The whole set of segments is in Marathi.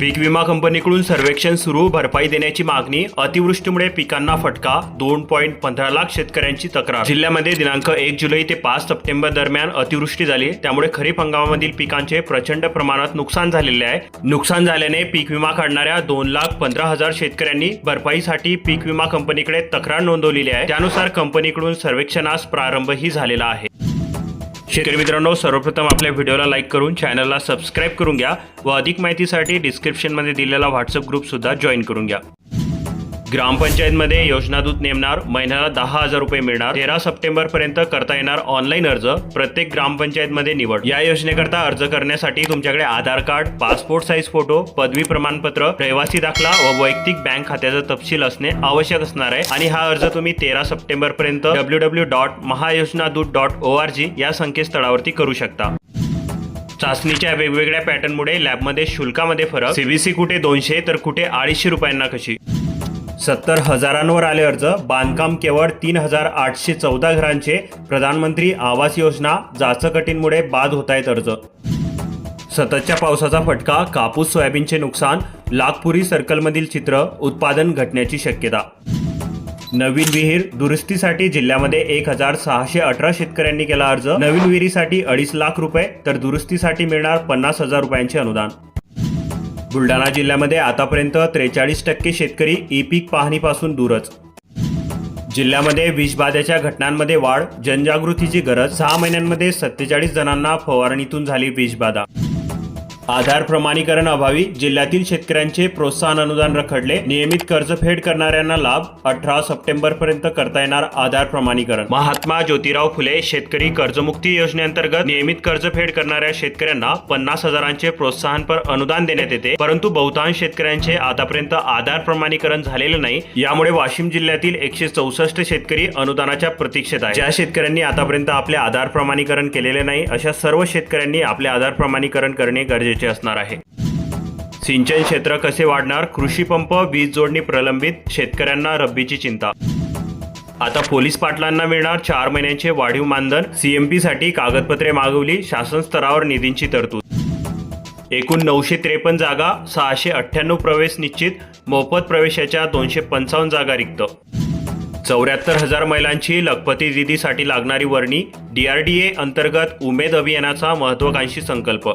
पीक विमा कंपनीकडून सर्वेक्षण सुरू भरपाई देण्याची मागणी अतिवृष्टीमुळे पिकांना फटका दोन पॉईंट पंधरा लाख शेतकऱ्यांची तक्रार. जिल्ह्यामध्ये दिनांक एक जुलै ते पाच सप्टेंबर दरम्यान अतिवृष्टी झाली. त्यामुळे खरीप हंगामामधील पिकांचे प्रचंड प्रमाणात नुकसान झालेले आहे. नुकसान झाल्याने पीक विमा काढणाऱ्या दोन लाख पंधरा हजार शेतकऱ्यांनी भरपाईसाठी पीक विमा कंपनीकडे तक्रार नोंदवलेली आहे. त्यानुसार कंपनीकडून सर्वेक्षणास प्रारंभही झालेला आहे. शेतकरी मित्रांनो सर्वप्रथम आपल्या व्हिडिओला लाईक करून चॅनलला सबस्क्राईब करून घ्या व अधिक माहितीसाठी डिस्क्रिप्शनमध्ये दिलेला व्हॉट्सअप ग्रुपसुद्धा जॉईन करून घ्या. ग्रामपंचायतमध्ये योजनादूत नेमणार महिन्याला दहा हजार रुपये मिळणार तेरा सप्टेंबर पर्यंत करता येणार ऑनलाईन अर्ज प्रत्येक ग्रामपंचायतमध्ये निवड. या योजनेकरता अर्ज करण्यासाठी तुमच्याकडे Aadhaar card passport size photo पदवी प्रमाणपत्र रहिवासी दाखला व वैयक्तिक बँक खात्याचा तपशील असणे आवश्यक असणार आहे. आणि हा अर्ज तुम्ही तेरा सप्टेंबर पर्यंत W W dot Mahayojanadoot dot O R G या संकेतस्थळावरती करू शकता. चाचणीच्या वेगवेगळ्या पॅटर्नमुळे लॅबमध्ये शुल्कामध्ये फरक. सीबीसी कुठे दोनशे तर कुठे अडीचशे रुपयांना कशी? सत्तर हजारांवर आले अर्ज. बांधकाम केवळ तीन हजार आठशे चौदा घरांचे प्रधानमंत्री आवास योजना जाचकटींमुळे बाद होत आहेत अर्ज. सततच्या पावसाचा फटका कापूस सोयाबीनचे नुकसान लाखपुरी सर्कलमधील चित्र उत्पादन घटण्याची शक्यता. नवीन विहीर दुरुस्तीसाठी जिल्ह्यामध्ये एक हजार सहाशे अठरा शेतकऱ्यांनी केला अर्ज. नवीन विहिरीसाठी अडीच लाख रुपये तर दुरुस्तीसाठी मिळणार पन्नास हजार रुपयांचे अनुदान. बुलढाणा जिल्ह्यामध्ये आतापर्यंत त्रेचाळीस टक्के शेतकरी ई पीक पाहणीपासून दूरच. जिल्ह्यामध्ये विषबाधेच्या घटनांमध्ये वाढ जनजागृतीची गरज सहा महिन्यांमध्ये सत्तेचाळीस जणांना फवारणीतून झाली विषबाधा आधार प्रमाणीकरण अभावी जिल्ह्यातील शेतकऱ्यांचे प्रोत्साहन अनुदान रखडले. नियमित कर्जफेड करणाऱ्यांना लाभ. अठरा सप्टेंबर पर्यंत करता येणार आधार प्रमाणीकरण. महात्मा ज्योतिराव फुले शेतकरी कर्जमुक्ती योजनेअंतर्गत नियमित कर्जफेड करणाऱ्या शेतकऱ्यांना पन्नास हजारांचे प्रोत्साहनपर अनुदान देण्यात येते. परंतु बहुतांश शेतकऱ्यांचे आतापर्यंत आधार प्रमाणीकरण झालेले नाही. यामुळे वाशिम जिल्ह्यातील एकशे चौसष्ट शेतकरी अनुदानाच्या प्रतीक्षेत आहे ज्या शेतकऱ्यांनी आतापर्यंत आपले आधार प्रमाणीकरण केलेले नाही अशा सर्व शेतकऱ्यांनी आपले आधार प्रमाणीकरण करणे गरजेचे असणार आहे. सिंचन क्षेत्र कसे वाढणार? कृषी पंप वीज जोडणी प्रलंबित शेतकऱ्यांना रब्बीची चिंता. आता पोलीस पाटलांना मिळणार चार महिन्यांचे वाढीव मानधन. सीएमपी साठी कागदपत्रे मागवली शासन स्तरावर निधींची तरतूद. एकूण नऊशे त्रेपन्न जागा सहाशे अठ्ठ्याण्णव प्रवेश निश्चित मोफत प्रवेशाच्या दोनशे पंचावन्न जागा रिक्त. चौऱ्याहत्तर हजार महिलांची लखपती दिदीसाठी लागणारी वर्णी डीआरडीए अंतर्गत उमेद अभियानाचा महत्वाकांक्षी संकल्प.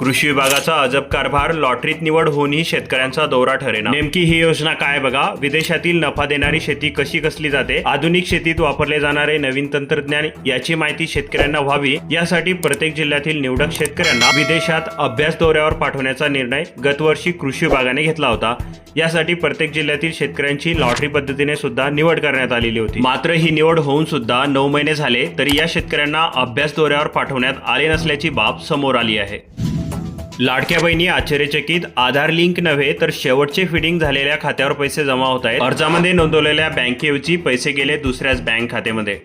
कृषी विभागाचा अजब कारभार लॉटरीत निवड होऊनही शेतकऱ्यांचा दौरा ठरेना. नेमकी ही योजना काय बघा? विदेशातील नफा देणारी शेती कशी कसली जाते? आधुनिक शेतीत वापरले जाणारे नवीन तंत्रज्ञान याची माहिती शेतकऱ्यांना व्हावी? यासाठी प्रत्येक जिल्ह्यातील निवडक शेतकऱ्यांना विदेशात अभ्यास दौऱ्यावर पाठवण्याचा निर्णय गतवर्षी कृषी विभागाने घेतला होता. यासाठी प्रत्येक जिल्ह्यातील शेतकऱ्यांची लॉटरी पद्धतीने सुद्धा निवड करण्यात आलेली होती. मात्र ही निवड होऊन सुद्धा नऊ महिने झाले तरी या शेतकऱ्यांना अभ्यास दौऱ्यावर पाठवण्यात आले नसल्याची बाब समोर आली आहे. लाडक्या बहिणी आश्चर्यचकित आधार लिंक नव्हे तर शेवटचे फिडिंग झालेल्या खात्यावर पैसे जमा होत आहेत. अर्जामध्ये नोंदवलेल्या बँकेऐवजी पैसे गेले दुसऱ्याच बँक खात्यामध्ये.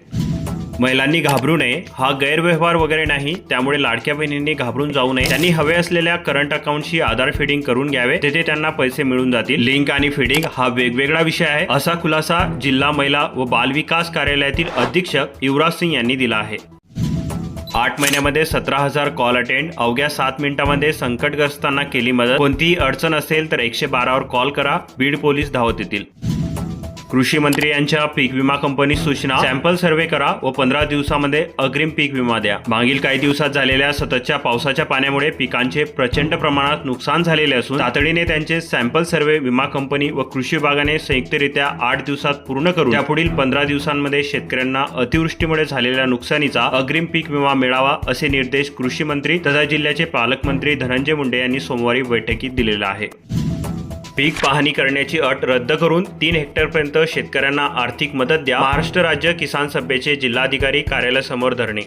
महिलांनी घाबरू नये. हा गैरव्यवहार वगैरे नाही. त्यामुळे लाडक्या बहिणींनी घाबरून जाऊ नये. त्यांनी हवे असलेल्या करंट अकाउंटशी आधार फिडिंग करून घ्यावे. तेथे त्यांना पैसे मिळून जातील. लिंक आणि फिडिंग हा वेगवेगळा विषय आहे. असा खुलासा जिल्हा महिला व बालविकास कार्यालयातील अधीक्षक युवराज सिंग यांनी दिला आहे. आठ महिन्यामध्ये सतरा हजार कॉल अटेंड. अवघ्या सात मिनिटांमध्ये संकटग्रस्तांना केली मदत. कोणतीही अडचण असेल तर एकशे बारावर कॉल करा. बीड पोलीस धावत येतील. कृषी मंत्री यांच्या पीक विमा कंपनी सूचना सॅम्पल सर्वे करा व पंधरा दिवसामध्ये अग्रिम पीक विमा द्या. मागील काही दिवसात झालेल्या सततच्या पावसाच्या पाण्यामुळे पिकांचे प्रचंड प्रमाणात नुकसान झालेले असून तातडीने त्यांचे सॅम्पल सर्वे विमा कंपनी व कृषी विभागाने संयुक्तरित्या आठ दिवसात पूर्ण करून त्यापुढील पंधरा दिवसांमध्ये शेतकऱ्यांना अतिवृष्टीमुळे झालेल्या नुकसानीचा अग्रिम पीक विमा मिळावा असे निर्देश कृषी मंत्री तथा जिल्ह्याचे पालकमंत्री धनंजय मुंडे यांनी सोमवारी बैठकीत दिलेला आहे. पीक पाहणी करण्याची अट रद्द करून तीन हेक्टरपर्यंत शेतकऱ्यांना आर्थिक मदत द्या. महाराष्ट्र राज्य किसान सभेचे जिल्हाधिकारी कार्यालयासमोर धरणे.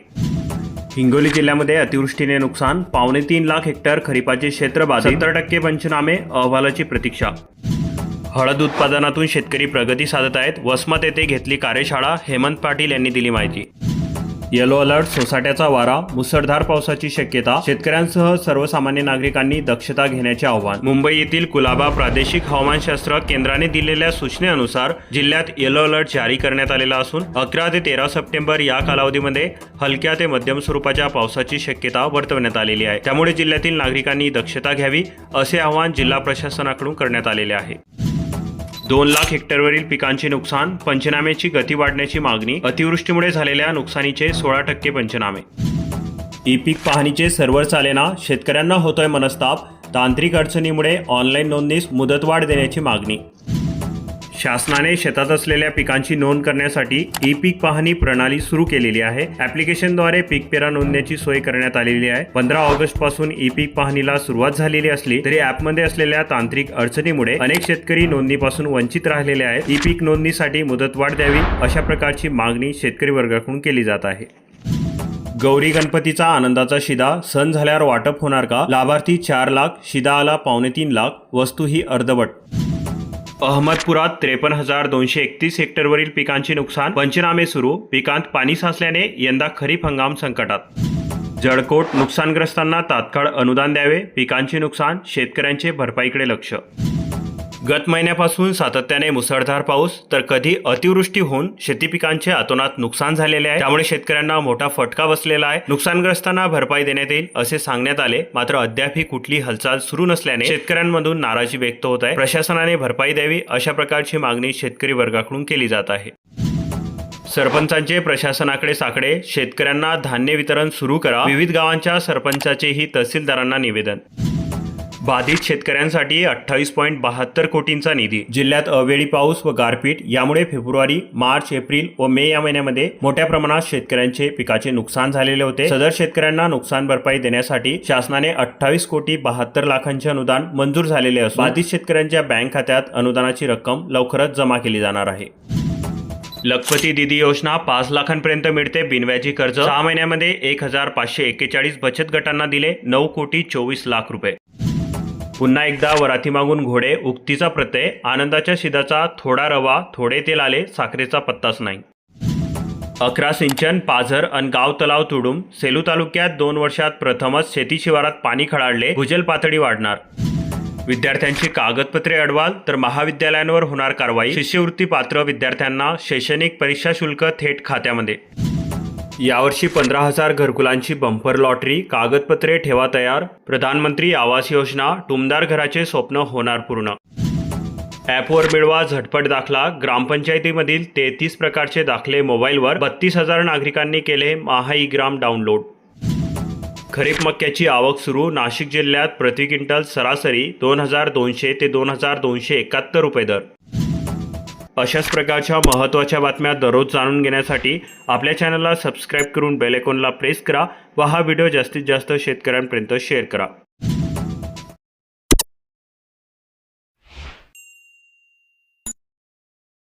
हिंगोली जिल्ह्यामध्ये अतिवृष्टीने नुकसान पावणे तीन लाख हेक्टर खरीपाचे क्षेत्र बाधित. सत्तर टक्के पंचनामे अहवालाची प्रतीक्षा. हळद उत्पादनातून शेतकरी प्रगती साधत आहेत. वसमत येथे घेतली कार्यशाळा हेमंत पाटील यांनी दिली माहिती. येलो अलर्ट सोसाट्याचा वारा मुसळधार पावसाची शक्यता शेतकऱ्यांसह सर्वसामान्य नागरिकांनी दक्षता घेण्याचे आव्हान. मुंबई येथील कुलाबा प्रादेशिक हवामानशास्त्र केंद्राने दिलेल्या सूचनेनुसार जिल्ह्यात येलो अलर्ट जारी करण्यात आलेला असून अकरा ते तेरा सप्टेंबर या कालावधीमध्ये हलक्या ते मध्यम स्वरूपाच्या पावसाची शक्यता वर्तवण्यात आलेली आहे. त्यामुळे जिल्ह्यातील नागरिकांनी दक्षता घ्यावी असे आवाहन जिल्हा प्रशासनाकडून करण्यात आलेले आहे. दोन लाख हेक्टरवरील पिकांचे नुकसान पंचनाम्याची गती वाढण्याची मागणी अतिवृष्टीमुळे झालेल्या नुकसानीचे सोळा टक्के पंचनामे. ई पीक पाहणीचे सर्व्हर चालेना शेतकऱ्यांना होतोय मनस्ताप तांत्रिक अडचणीमुळे ऑनलाईन नोंदणीस मुदतवाढ देण्याची मागणी. शासनाने शेतात असलेल्या पिकांची नोंद करण्यासाठी ई पीक पाहणी प्रणाली सुरू केलेली आहे. ऍप्लिकेशनद्वारे पीक पेरा नोंदण्याची सोय करण्यात आलेली आहे. पंधरा ऑगस्टपासून ई पीक पाहणीला सुरुवात झालेली असली तरी ऍपमध्ये असलेल्या तांत्रिक अडचणीमुळे अनेक शेतकरी नोंदणीपासून वंचित राहिलेले आहेत. ई पीक नोंदणीसाठी मुदतवाढ द्यावी अशा प्रकारची मागणी शेतकरी वर्गाकडून केली जात आहे. गौरी गणपतीचा आनंदाचा शिदा सण झाल्यावर वाटप होणार का? लाभार्थी चार लाख शिदा आला पावणे तीन लाख वस्तू ही अर्धवट अहमदपुरात त्रेपन्न हजार दोनशे एकतीस हेक्टरवरील पिकांचे नुकसान पंचनामे सुरू पिकांत पाणी साचल्याने यंदा खरीप हंगाम संकटात. जळकोट नुकसानग्रस्तांना तात्काळ अनुदान द्यावे पिकांचे नुकसान शेतकऱ्यांचे भरपाईकडे लक्ष. गत महिन्यापासून सातत्याने मुसळधार पाऊस तर कधी अतिवृष्टी होऊन शेती पिकांचे अतोनात नुकसान झालेले आहे. त्यामुळे शेतकऱ्यांना मोठा फटका बसलेला आहे. नुकसानग्रस्तांना भरपाई देण्यात येईल असे सांगण्यात आले. मात्र अद्याप ही कुठली हालचाल सुरू नसल्याने शेतकऱ्यांमधून नाराजी व्यक्त होत आहे. प्रशासनाने भरपाई द्यावी अशा प्रकारची मागणी शेतकरी वर्गाकडून केली जात आहे. सरपंचांचे प्रशासनाकडे साकडे. शेतकऱ्यांना धान्य वितरण सुरू करा. विविध गावांच्या सरपंचाचेही तहसीलदारांना निवेदन. बाधित शेतकऱ्यांसाठी अठ्ठावीस पॉईंट बहात्तर कोटींचा निधी. जिल्ह्यात अवेळी पाऊस व गारपीट यामुळे फेब्रुवारी मार्च एप्रिल व मे या महिन्यामध्ये मोठ्या प्रमाणात शेतकऱ्यांचे पिकाचे नुकसान झालेले होते. सदर शेतकऱ्यांना नुकसान भरपाई देण्यासाठी शासनाने अठ्ठावीस कोटी बहात्तर लाखांचे अनुदान मंजूर झालेले असून बाधित शेतकऱ्यांच्या बँक खात्यात अनुदानाची रक्कम लवकरच जमा केली जाणार आहे. लखपती दिदी योजना पाच लाखांपर्यंत मिळते बिनव्याजी कर्ज. सहा महिन्यामध्ये एक हजार पाचशे एक्केचाळीस बचत गटांना दिले नऊ कोटी चोवीस लाख रुपये. पुन्हा एकदा वराती मागून घोडे उक्तीचा प्रत्यय आनंदाच्या शिदाचा थोडा रवा थोडे तेल आले साखरेचा पत्ताच नाही. अकरा सिंचन पाझर अन गाव तलाव तुडूम सेलू तालुक्यात दोन वर्षात प्रथमच शेती शिवारात पाणी खळाडले भूजल पातळी वाढणार. विद्यार्थ्यांची कागदपत्रे अडवाल तर महाविद्यालयांवर होणार कारवाई शिष्यवृत्ती पात्र विद्यार्थ्यांना शैक्षणिक परीक्षा शुल्क थेट खात्यामध्ये. यावर्षी पंधरा हजार घरकुलांची बंपर लॉटरी कागदपत्रे ठेवा तयार प्रधानमंत्री आवास योजना टुमदार घराचे स्वप्न होणार पूर्ण. ॲपवर मिळवा झटपट दाखला ग्रामपंचायतीमधील तेहतीस प्रकारचे दाखले मोबाईलवर बत्तीस हजार नागरिकांनी केले महाई ग्राम डाउनलोड. खरीप मक्याची आवक सुरू नाशिक जिल्ह्यात प्रति क्विंटल सरासरी दोन हजार दोनशे ते दोन हजार दोनशे एकाहत्तर रुपये दर. अशाच प्रकारच्या महत्त्वाच्या बातम्या दररोज जाणून घेण्यासाठी आपल्या चॅनलला सबस्क्राईब करून बेलेकॉनला प्रेस करा व हा व्हिडिओ जास्तीत जास्त शेतकऱ्यांपर्यंत शेअर करा.